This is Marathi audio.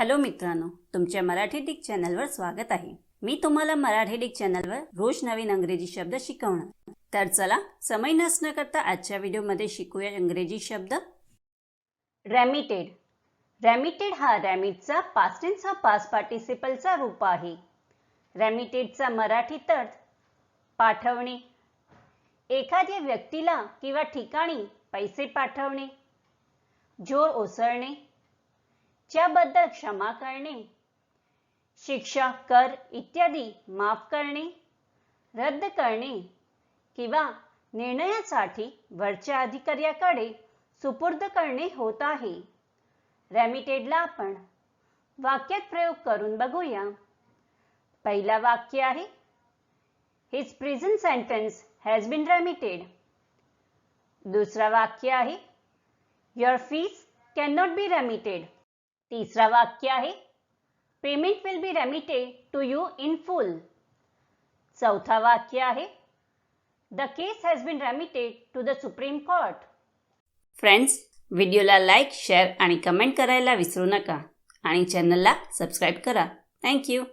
हॅलो मित्रांनो तुमच्या मराठी डिक चॅनलवर स्वागत आहे. मी तुम्हाला मराठी डिक चॅनलवर रोज नवीन अंग्रेजी शब्द शिकवणार. तर चला समय नसणं करता आजच्या व्हिडिओमध्ये शिकूया इंग्रजी शब्द. रॅमिटेड रॅमिटेड हा रॅमिटचा पास्टेन्स हा पास पार्टिसिपलचा रूप आहे. रॅमिटेडचा मराठीत अर्थ पाठवणे. एखाद्या व्यक्तीला किंवा ठिकाणी पैसे पाठवणे. जोर ओसरणे. ज्याबद्दल क्षमा करणे शिक्षा कर इत्यादी माफ करणे रद्द करणे किंवा निर्णयासाठी वरच्या अधिकाऱ्याकडे सुपूर्द करणे होत आहे. रॅमिटेडला आपण वाक्यात प्रयोग करून बघूया. पहिला वाक्य आहे his prison sentence has been remitted दुसरा वाक्य आहे your fees can not be remitted तीसरा वाक्य आहे. Payment will be remitted to you in full चौथा वाक्य आहे. The case has been remitted to the Supreme Court friends व्हिडिओला लाईक शेअर आणि कमेंट करायला विसरू नका. आणि चॅनलला सबस्क्राईब करा. थँक्यू